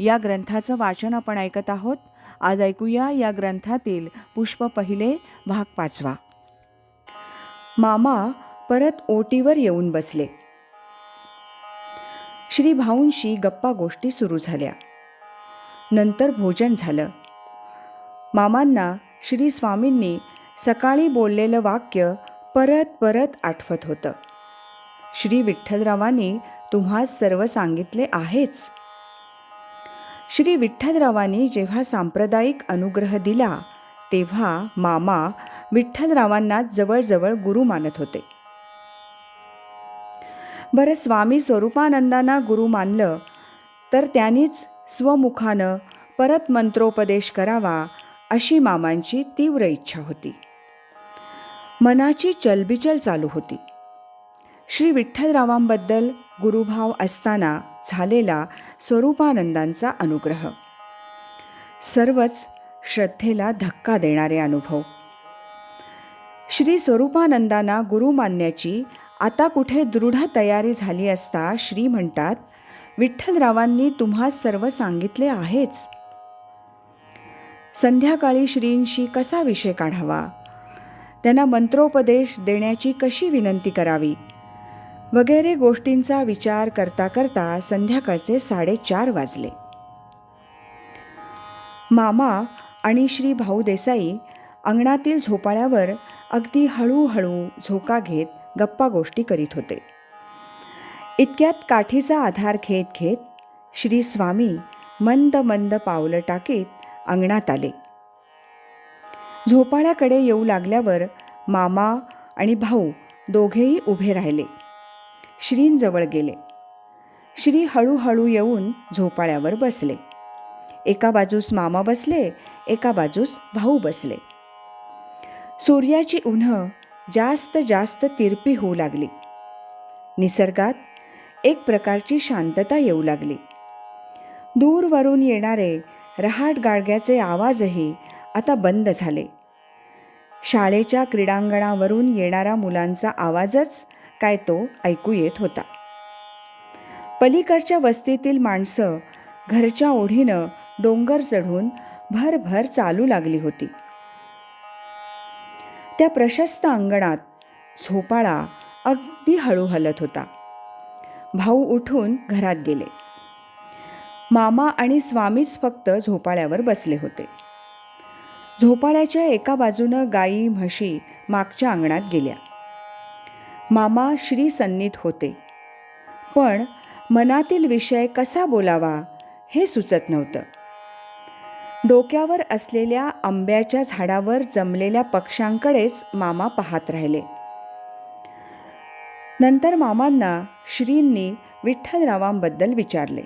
या ग्रंथाचं वाचन आपण ऐकत आहोत. आज ऐकूया या ग्रंथातील पुष्प पहिले भाग पाचवा. मामा परत ओटीवर येऊन बसले. श्री भाऊंशी गप्पा गोष्टी सुरू झाल्या. नंतर भोजन झालं. मामांना श्री स्वामींनी सकाळी बोललेलं वाक्य परत परत आठवत होतं. श्री विठ्ठलरावांनी तुम्हा सर्व सांगितले आहेच. श्री विठ्ठलरावांनी जेव्हा सांप्रदायिक अनुग्रह दिला तेव्हा मामा विठ्ठलरावांना जवळजवळ गुरु मानत होते. बरं स्वामी स्वरूपानंदांना गुरु मानलं तर त्यांनीच स्वमुखानं परत मंत्रोपदेश करावा अशी मामांची तीव्र इच्छा होती. मनाची चलबिचल चालू होती. श्री विठ्ठलरावांबद्दल गुरुभाव असताना झालेला स्वरूपानंदांचा अनुग्रह. सर्वच श्रद्धेला धक्का देणारे अनुभव. श्री स्वरूपानंदांना गुरु मानण्याची आता कुठे दृढ तयारी झाली असता श्री म्हणतात विठ्ठलरावांनी तुम्हा सर्व सांगितले आहेच. संध्याकाळी श्रींशी कसा विषय काढावा? त्यांना मंत्रोपदेश देण्याची कशी विनंती करावी? वगैरे गोष्टींचा विचार करता करता संध्याकाळचे साडेचार वाजले. मामा आणि श्री भाऊ देसाई अंगणातील झोपाळ्यावर अगदी हळूहळू झोका घेत गप्पा गोष्टी करीत होते. इतक्यात काठीचा आधार घेत घेत श्री स्वामी मंद मंद पावलं टाकीत अंगणात आले. झोपाळ्याकडे येऊ लागल्यावर मामा आणि भाऊ दोघेही उभे राहिले. श्रींजवळ गेले. श्री हळूहळू येऊन झोपाळ्यावर बसले. एका बाजूस मामा बसले एका बाजूस भाऊ बसले. सूर्याची उन्ह जास्त जास्त तिरपी होऊ लागली. निसर्गात एक प्रकारची शांतता येऊ लागली. दूरवरून येणारे रहाट गाडग्याचे आवाजही आता बंद झाले. शाळेच्या क्रीडांगणावरून येणारा मुलांचा आवाजच काय तो ऐकू येत होता. पलीकडच्या वस्तीतील माणसं घरच्या ओढीनं डोंगर चढून भरभर चालू लागली होती. त्या प्रशस्त अंगणात झोपाळा अगदी हळू हलत होता. भाऊ उठून घरात गेले. मामा आणि स्वामीच फक्त झोपाळ्यावर बसले होते. झोपाळ्याच्या एका बाजूनं गायी म्हशी मागच्या अंगणात गेल्या. मामा श्री सन्नीत होते. पण मनातील विषय कसा बोलावा हे सुचत नव्हतं. डोक्यावर असलेल्या आंब्याच्या झाडावर जमलेल्या पक्ष्यांकडेच मामा पाहत राहिले. नंतर मामांना श्रींनी विठ्ठलरावांबद्दल विचारले.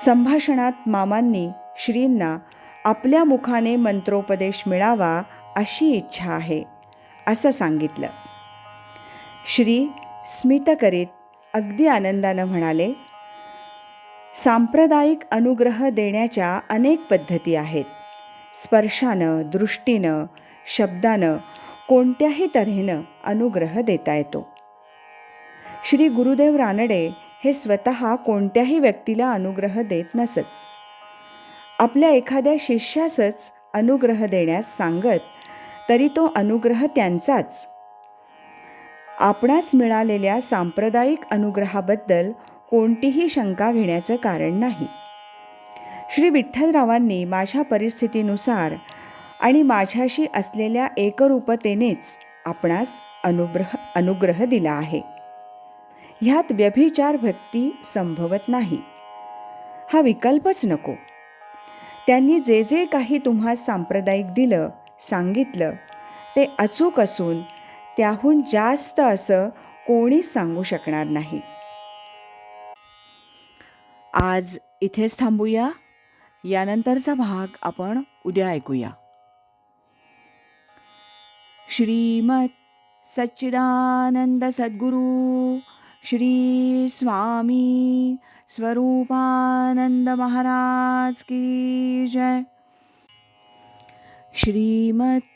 संभाषणात मामांनी श्रींना आपल्या मुखाने मंत्रोपदेश मिळावा अशी इच्छा आहे असं सांगितलं. श्री स्मित करीत अगदी आनंदानं म्हणाले सांप्रदायिक अनुग्रह देण्याच्या अनेक पद्धती आहेत. स्पर्शानं दृष्टीनं शब्दानं कोणत्याही तऱ्हेनं अनुग्रह देता येतो. श्री गुरुदेव रानडे हे स्वतः कोणत्याही व्यक्तीला अनुग्रह देत नसत. आपल्या एखाद्या शिष्यासच अनुग्रह देण्यास सांगत तरी तो अनुग्रह त्यांचाच आपणास मिळालेल्या सांप्रदायिक अनुग्रहाबद्दल कोणतीही शंका घेण्याचं कारण नाही. श्री विठ्ठलरावांनी माझ्या परिस्थितीनुसार आणि माझ्याशी असलेल्या एकरूपतेनेच आपणास अनुग्रह अनुग्रह दिला आहे. ह्यात व्यभिचार भक्ती संभवत नाही. हा विकल्पच नको. त्यांनी जे जे काही तुम्हा सांप्रदायिक दिलं सांगितलं ते अचूक असून त्याहून जास्त असं कोणीच सांगू शकणार नाही. आज इथेच थांबूया. यानंतरचा भाग आपण उद्या ऐकूया. श्रीमत सच्चिदानंद सद्गुरु श्री स्वामी स्वरूपानंद महाराज की जय. श्रीमत